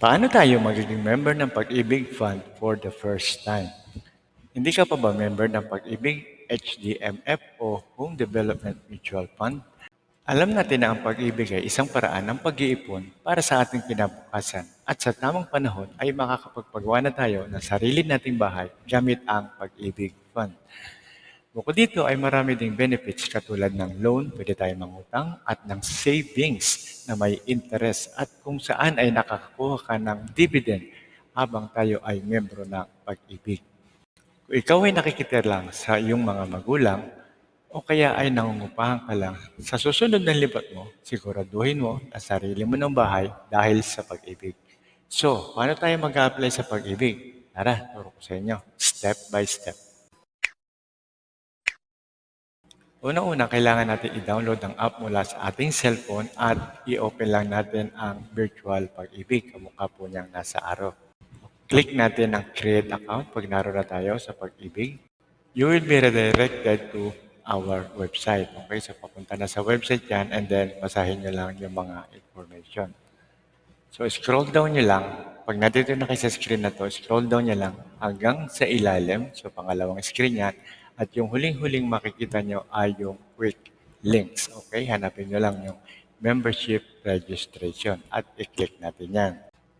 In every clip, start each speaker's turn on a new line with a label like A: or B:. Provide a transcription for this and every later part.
A: Paano tayo magiging member ng Pag-ibig Fund for the first time? Hindi ka pa ba member ng Pag-ibig, HDMF o Home Development Mutual Fund? Alam natin na ang pag-ibig ay isang paraan ng pag-iipon para sa ating kinabukasan at sa tamang panahon ay makakapagpagawa na tayo ng sarili nating bahay gamit ang Pag-ibig Fund. Bukod dito ay marami ding benefits katulad ng loan, pwede tayong mangutang, at ng savings na may interest at kung saan ay nakakakuha ka ng dividend habang tayo ay membro ng pag-ibig. Kung ikaw ay nakikita lang sa iyong mga magulang o kaya ay nangungupahan ka lang, sa susunod na libat mo, siguraduhin mo na sarili mo ng bahay dahil sa pag-ibig. So, paano tayo mag-apply sa pag-ibig? Tara, turo ko sa inyo. Step by step. Una-una, kailangan natin i-download ang app mula sa ating cellphone at i-open lang natin ang virtual pag-ibig. Kamukha po niyang nasa araw. Click natin ang create account pag naroon na tayo sa pag-ibig. You will be redirected to our website. Okay, so papunta na sa website yan and then basahin nyo lang yung mga information. So scroll down nyo lang. Pag nandito na kayo sa screen na to, scroll down nyo lang hanggang sa ilalim. So pangalawang screen yan. At yung huling-huling makikita nyo ay yung quick links. Okay, hanapin nyo lang yung membership registration at i-click natin yan.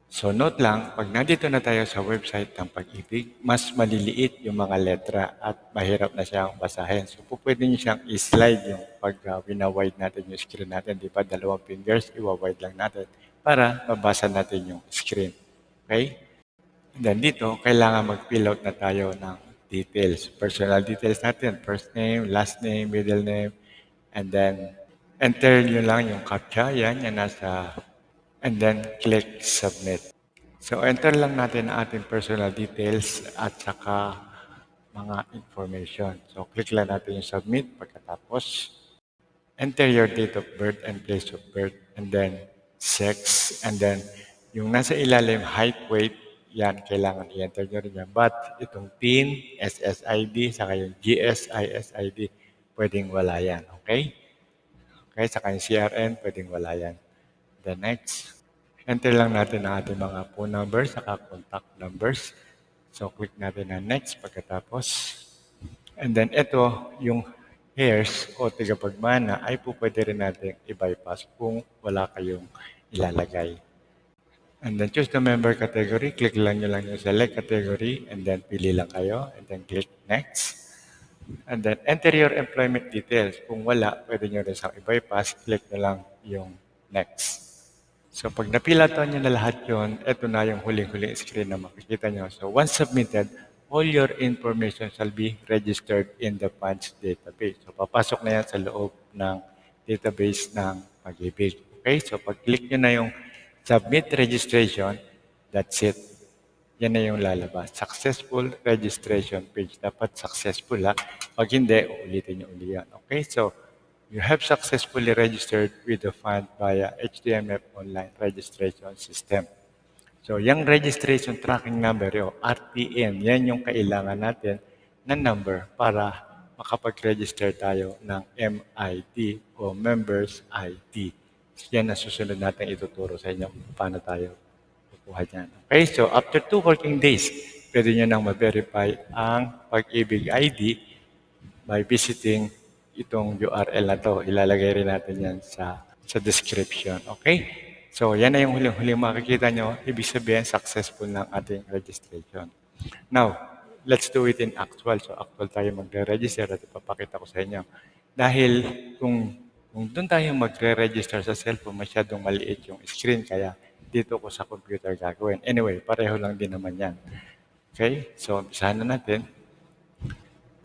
A: So note lang, pag nandito na tayo sa website ng Pag-ibig, mas maliliit yung mga letra at mahirap na siyang basahin. So pwede nyo siyang i-slide yung pag uh, wina-wide natin yung screen natin. Di ba? Dalawang fingers, iwa-wide lang natin para mabasa natin yung screen. Okay? And then dito, kailangan mag-fill out na tayo ng details. Personal details natin. First name, last name, middle name. And then, enter nyo lang yung captcha. Yan, yan nasa... And then, click submit. So, enter lang natin ang ating personal details at saka mga information. So, click lang natin yung submit. Pagkatapos, enter your date of birth and place of birth. And then, sex. And then, yung nasa ilalim, height, weight, yan, kailangan i-enter nyo rin yan. But itong PIN, SSID, saka yung GSISID, pwedeng wala yan. Okay? Okay, saka yung CRN, pwedeng wala yan. The next, enter lang natin ang ating mga phone numbers, saka contact numbers. So, click natin na next pagkatapos. And then, ito, yung hairs o tigapagmana ay po pwede rin natin i-bypass kung wala kayong ilalagay. And then choose the member category. Click lang nyo lang yung select category and then pili lang kayo and then click next. And then enter your employment details. Kung wala, pwede nyo rin sa i-bypass. Click nyo lang yung next. So pag napilatan nyo na lahat yon, ito na yung huling-huling screen na makikita nyo. So once submitted, all your information shall be registered in the funds database. So papasok na yan sa loob ng database ng pag-ibig. Okay, so pag-click nyo na yung submit registration, that's it. Yan na yung lalabas. Successful registration page. Dapat successful ha. Pag hindi, ulitin nyo uli yan. Okay, so you have successfully registered with the fund via HTMF online registration system. So, yung registration tracking number, o RTN, yan yung kailangan natin na number para makapag-register tayo ng MID o Members ID. Yan ang susunod natin ituturo sa inyo paano tayo kukuha dyan. Okay, so after two working days, pwede nyo nang ma-verify ang pag-ibig ID by visiting itong URL na to. Ilalagay rin natin yan sa, sa description. Okay? So, yan na yung huling-huling makikita nyo. Ibig sabihin, successful ng ating registration. Now, let's do it in actual. So, actual tayo magre-register at ipapakita ko sa inyo. Dahil kung, kung doon tayo magre-register sa cellphone, masyadong maliit yung screen. Kaya dito ko sa computer gagawin. Anyway, pareho lang din naman yan. Okay? So, umpisahan na natin.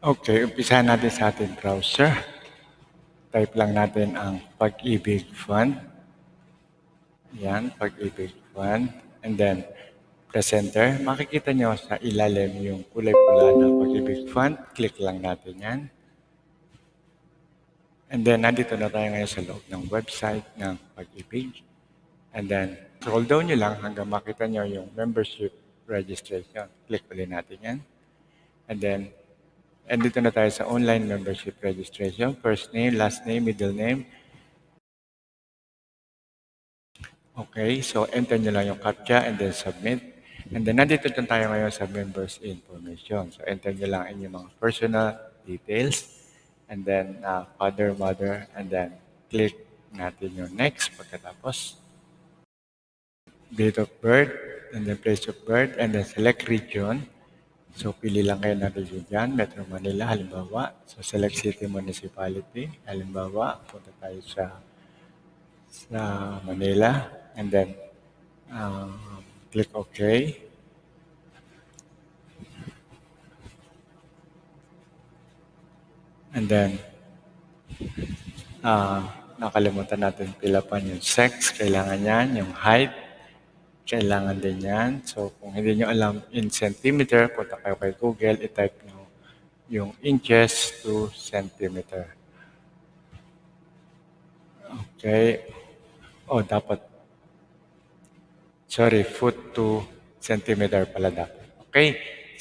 A: Okay, umpisahan natin sa ating browser. Type lang natin ang Pag-ibig Fund. Yan, Pag-ibig Fund. And then, presenter. Makikita nyo sa ilalim yung kulay pula na Pag-ibig Fund. Click lang natin yan. And then, nandito na tayo ngayon sa loob ng website ng Pag-ibig. And then, scroll down nyo lang hanggang makita nyo yung membership registration. Click ulit natin yan. And then, andito na tayo sa online membership registration. First name, last name, middle name. Okay, so enter nyo lang yung CAPTCHA and then submit. And then nandito din tayo ngayon sa members information. So enter nyo lang inyong mga personal details and then uh, father, mother, and then click natin yung next pagkatapos. Date of birth, and then place of birth, and then select region. So pili lang kayo ng region dyan, Metro Manila halimbawa. So select city municipality, halimbawa, punta tayo sa sa Manila and then um, click OK. And then ah nakalimutan natin pilapan yung sex, kailangan yan, yung height, kailangan din yan. So kung hindi nyo alam in centimeter, punta kayo kay Google, i-type nyo yung inches to centimeter. Okay. Oh, dapat. Sorry, foot to centimeter pala dapat. Okay.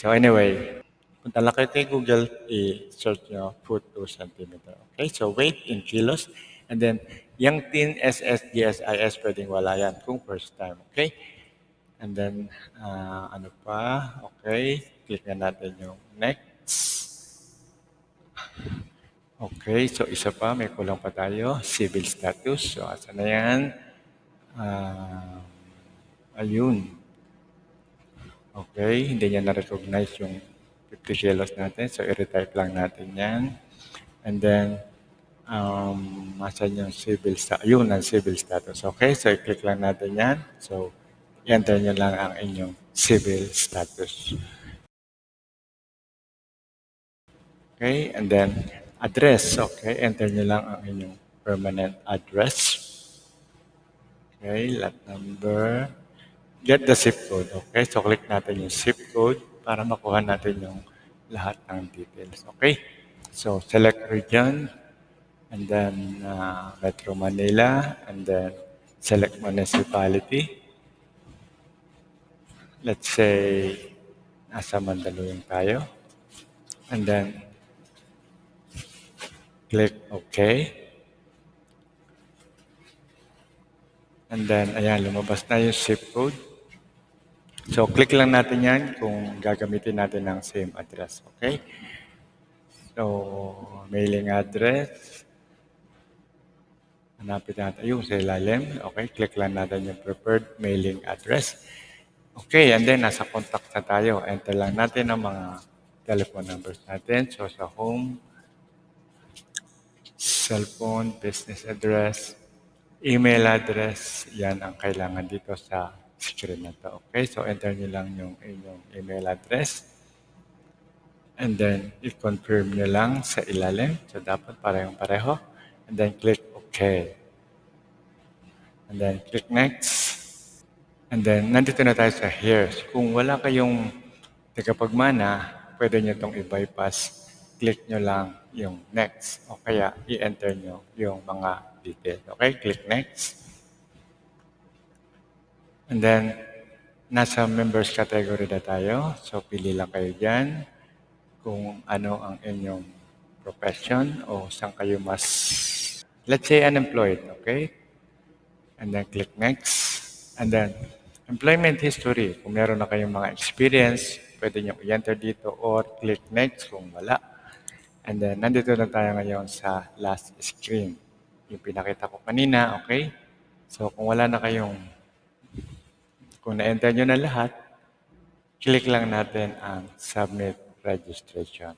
A: So anyway, punta lang kayo kay Google, i-search nyo foot to centimeter. Okay. So weight in kilos. And then, yung tin SS, GSIS, pwedeng wala yan kung first time. Okay. And then, ah, ano pa? Okay. Click na natin yung next. Okay, so isa pa, may kulang pa tayo. Civil status. So, asa na yan? Ah, ayun. Okay, hindi niya na-recognize yung 50 kilos natin. So, i-retype lang natin yan. And then, um, asan yung civil status? Ayun, ang civil status. Okay, so i-click lang natin yan. So, enter nyo lang ang inyong civil status. Okay, and then address. Okay, enter nyo lang ang inyong permanent address. Okay, lot number. Get the zip code. Okay, so click natin yung zip code para makuha natin yung lahat ng details. Okay, so select region and then uh, Metro Manila and then select municipality. Let's say nasa Mandaluyong tayo. And then click OK. And then, ayan, lumabas na yung zip code. So, click lang natin yan kung gagamitin natin ng same address. Okay? So, mailing address. Hanapin natin yung sa ilalim. Okay, click lang natin yung preferred mailing address. Okay, and then nasa contact na tayo. Enter lang natin ang mga telephone numbers natin. So, sa home, cellphone, business address, email address, yan ang kailangan dito sa screen na to. Okay, so enter nyo lang yung inyong email address. And then, i-confirm nyo lang sa ilalim. So, dapat parehong pareho. And then, click OK. And then, click Next. And then, nandito na tayo sa Here's. Kung wala kayong tagapagmana, pwede nyo itong i-bypass. Click nyo lang yung Next. O kaya, i-enter nyo yung mga details. Okay, click Next. And then, nasa members category na tayo. So, pili lang kayo dyan kung ano ang inyong profession o saan kayo mas, let's say unemployed, okay? And then click next. And then, employment history. Kung meron na kayong mga experience, pwede nyo i-enter dito or click next kung wala. And then, nandito na tayo ngayon sa last screen. Yung pinakita ko kanina, okay? So, kung wala na kayong, kung na-enter nyo na lahat, click lang natin ang submit registration.